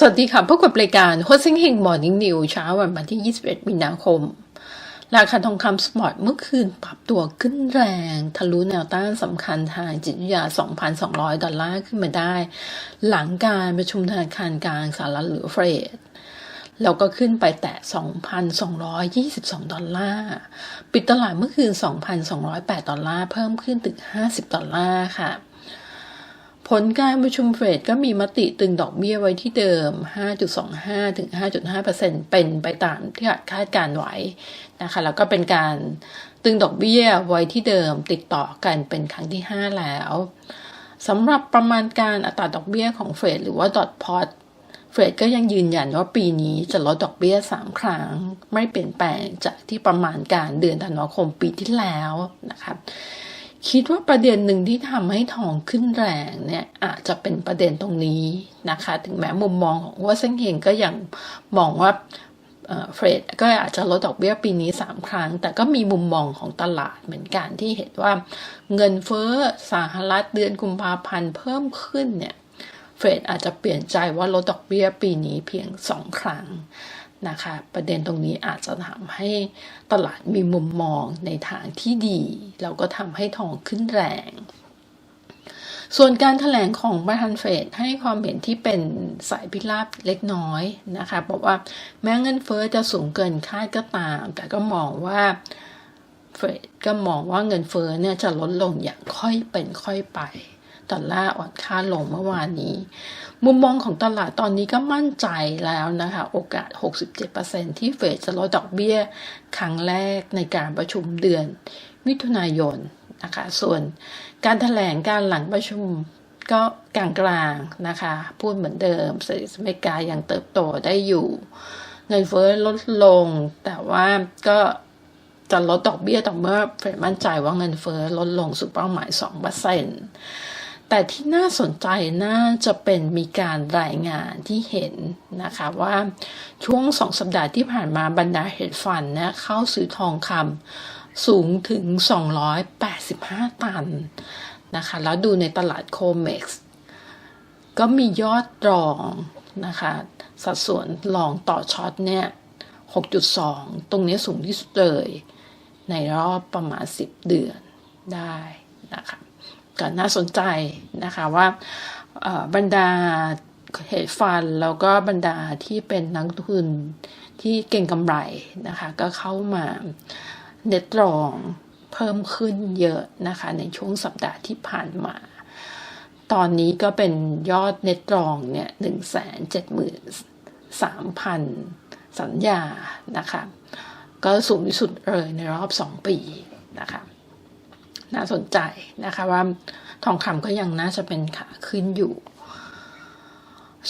สวัสดีค่ะพบกับรายการ h o s i n g h i n g Morning News เช้าวันที่ 21 มีนาคม ราคาทองคำสปอร์ตเมื่อคืนปรับตัวขึ้นแรง ทะลุแนวต้านสำคัญทางจิตวิทยา 2,200 ดอลลาร์ขึ้นมาได้ หลังการประชุมธนาคารกลางสหรัฐหรือเฟดแล้วก็ขึ้นไปแตะ 2,222 ดอลลาร์ ปิดตลาดเมื่อคืน 2,208 ดอลลาร์ เพิ่มขึ้นถึง 50 ดอลลาร์ค่ะ ผลการประชุมเฟดก็มีมติตึงดอกเบี้ยไว้ที่เดิม 5.25 ถึง 5.5%เป็นไปตามที่คาดการไว้นะคะ แล้วก็เป็นการตึงดอกเบี้ยไว้ที่เดิมติดต่อกันเป็นครั้งที่ 5 แล้วสำหรับประมาณการอัตราดอกเบี้ยของเฟดหรือว่าดอทพอตเฟดก็ยังยืนยันว่าปีนี้จะลดดอกเบี้ย 3 ครั้ง ไม่เปลี่ยนแปลงจากที่ประมาณการเดือนธันวาคมปีที่แล้วนะคะ คิดว่าประเด็นหนึ่งที่ทำให้ทองขึ้นแรงเนี่ยอาจจะเป็นประเด็นตรงนี้นะคะ ถึงแม้มุมมองของว่าเซ็งเฮงก็ยังมองว่าเฟดก็อาจจะลดดอกเบี้ยปีนี้ 3 ครั้ง แต่ก็มีมุมมองของตลาดเหมือนกันที่เห็นว่าเงินเฟ้อสหรัฐเดือนกุมภาพันธ์เพิ่มขึ้นเนี่ยเฟดอาจจะเปลี่ยนใจว่าลดดอกเบี้ยปีนี้เพียง 2 ครั้ง นะคะ ประเด็นตรงนี้อาจจะทำให้ตลาดมีมุมมองในทางที่ดี แล้วก็ทำให้ทองขึ้นแรง ส่วนการถแถลงของประธานเฟดให้ความเห็นที่เป็นสายพิราบเล็กน้อยนะคะบอกว่าแม้เงินเฟอ้อจะสูงเกินคาดก็ตาม แต่ก็มองว่าเฟดก็มองว่าเงินเฟอ้อเนี่ยจะลดลงอย่างค่อยเป็นค่อยไป ดอลลาร์อ่อนค่าลงเมื่อวานนี้ มุมมองของตลาดตอนนี้ก็มั่นใจแล้วนะคะ โอกาส 67%ที่เฟดจะลดดอกเบี้ยครั้งแรกในการประชุมเดือนมิถุนายนนะคะ ส่วนการถแถลงการหลังประชุมก็กลางกลางนะคะ พูดเหมือนเดิมเศรษฐกิจอเมริกายังเติบโตได้อยู่เงินเฟ้อลดลง แต่ว่าก็จะลดดอกเบี้ยต่อเมื่อเฟดมั่นใจว่าเงินเฟ้อลดลงสู่เป้าหมาย2% แต่ที่น่าสนใจน่าจะเป็นมีการรายงานที่เห็นนะคะว่าช่วงสองสัปดาห์ที่ผ่านมาบรรดาเฮดฟันเนี่ยเข้าซื้อทองคำสูงถึง 285 ตันนะคะแล้วดูในตลาดโคเม็กซ์ก็มียอดรองนะคะสัดส่วนลองต่อช็อตเนี่ย 6.2 ตรงนี้สูงที่สุดเลย ในรอบประมาณ 10 เดือนได้นะคะ ก็น่าสนใจนะคะว่าบรรดาเหตุฟันแล้วก็บรรดาที่เป็นนักทุนที่เก่งกำไรนะคะก็เข้ามาเน็ตรองเพิ่มขึ้นเยอะนะคะในช่วงสัปดาห์ที่ผ่านมา ตอนนี้ก็เป็นยอดเน็ตรองเนี่ยหนึ่งแสนเจ็ดหมื่นสามพันสัญญานะคะก็สูงที่สุดเลยในรอบสองปีนะคะ น่าสนใจนะคะว่าทองคำก็ยังน่าจะเป็นขาขึ้นอยู่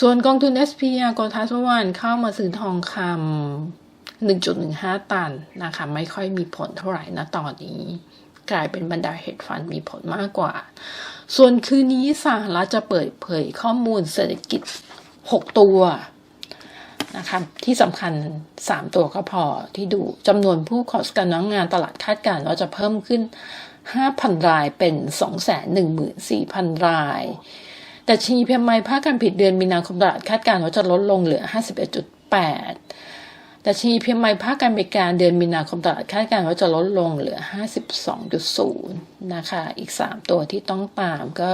ส่วนกองทุน SPR กทัสวานเข้ามาซื้อทองคำ1.15 ตันนะคะ ไม่ค่อยมีผลเท่าไหร่นะตอนนี้ กลายเป็นบรรดาเฮดฟันมีผลมากกว่า ส่วนคืนนี้สหรัฐจะเปิดเผยข้อมูลเศรษฐกิจ 6 ตัวนะคะที่สำคัญ 3 ตัวก็พอที่ดูจำนวนผู้ขอสการน้องงานตลาดคาดการณ์ว่าจะเพิ่มขึ้น 5,000 รายเป็น 214,000 รายแต่ชีพีมไอภาคการผลิตเดือนมีนาคมตลาดคาดการณ์ว่าจะลดลงเหลือ 51.8แต่ชีพีมไอภาคการบริการเดือนมีนาคมตลาดคาดการณ์ว่าจะลดลงเหลือ 52.0 นะคะ อีก 3 ตัวที่ต้องตามก็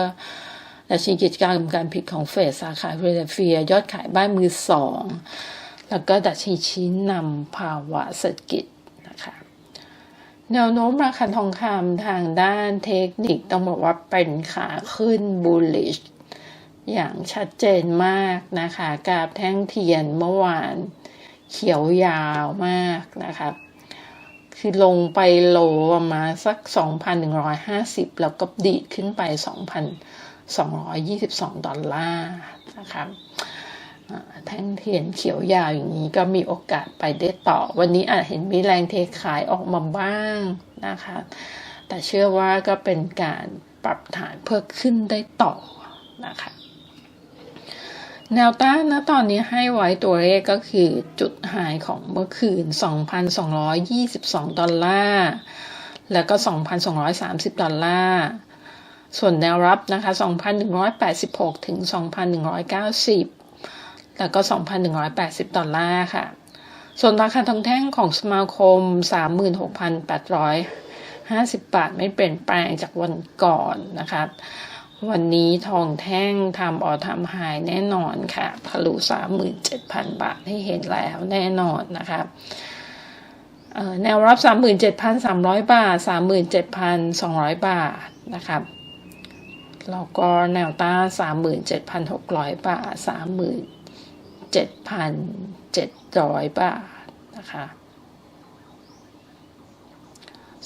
ดัชนีกิจการการผลิตของเฟดสาขาฟิลาเดเฟีย ยอดขายบ้านมือสอง แล้วก็ดัชนีชี้นำภาวะเศรษฐกิจ แนวโน้มราคาทองคำทางด้านเทคนิคต้องบอกว่าเป็นขาขึ้น bullish อย่างชัดเจนมากนะคะกราบแท่งเทียนเมื่อวานเขียวยาวมากนะคะคือลงไปโลประมาณสัก 2,150 แล้วก็ดีดขึ้นไป 2,222 ดอลลาร์นะคะ แท่งเทียนเขียวยาวอย่างนี้ก็มีโอกาสไปได้ต่อ วันนี้อาจเห็นมีแรงเทขายออกมาบ้างนะคะ แต่เชื่อว่าก็เป็นการปรับฐานเพื่อขึ้นได้ต่อนะคะแนวต้านนะตอนนี้ให้ไว้ตัวเลขก็คือจุดหายของเมื่อคืน 2,222 ดอลลาร์ แล้วก็ 2,230 ดอลลาร์ ส่วนแนวรับนะคะ 2,186 ถึง 2,190 แล้วก็ 2,180 ดอลลาร์ค่ะ ส่วนราคาทองแท่งของสมาคม 36,850 บาท ไม่เปลี่ยนแปลงจากวันก่อนนะคะ วันนี้ทองแท่งทำออทำหายแน่นอนค่ะทะลุ 37,000 บาทให้เห็นแล้วแน่นอนนะคะแนวรับ 37,300 บาท 37,200 บาทนะครับแล้วก็แนวต้าน37,600 บาท 7,700 บาทนะคะ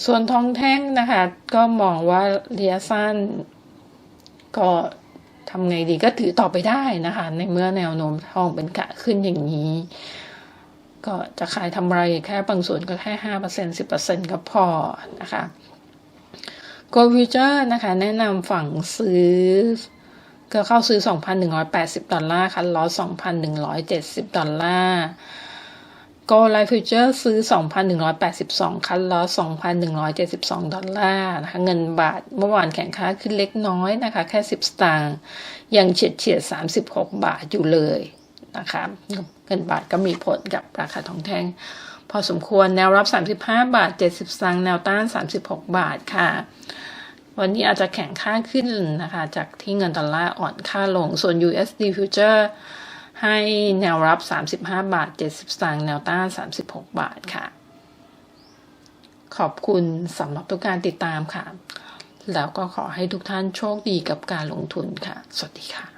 ส่วนทองแท่งนะคะ ก็มองว่าระยะสั้น ก็ทำไงดีก็ถือต่อไปได้นะคะ ในเมื่อแนวโน้มทองเป็นกะขึ้นอย่างนี้ ก็จะขายทำไรแค่บางส่วนก็แค่ห้าเปอร์เซ็นสิบเปอร์เซ็นก็พอนะคะโกลฟิวเจอร์นะคะ แนะนำฝั่งซื้อ ก็เข้าซื้อ 2,180 ดอลลาร์คันลอส2,170 ดอลลาร์โกลไลฟ์ฟิวเจอร์ซื้อ 2,182 คันลอส2,172 ดอลลาร์นะคะ เงินบาทเมื่อวานแข่งค่าขึ้นเล็กน้อยนะคะ แค่ 10 สตางค์ ยังเฉียดเฉียด 36 บาทอยู่เลยนะคะ เงินบาทก็มีผลกับราคาทองแท่ง พอสมควร แนวรับ 35 บาท 70 สตางค์ แนวต้าน 36 บาทค่ะ วันนี้อาจจะแข่งค่าขึ้นนะคะ จากที่เงินดอลลาร์อ่อนค่าลง ส่วน USD future ให้แนวรับ 35 บาท 70สตางค์แนวต้าน 36 บาทค่ะ ขอบคุณสำหรับทุกการติดตามค่ะ แล้วก็ขอให้ทุกท่านโชคดีกับการลงทุนค่ะ สวัสดีค่ะ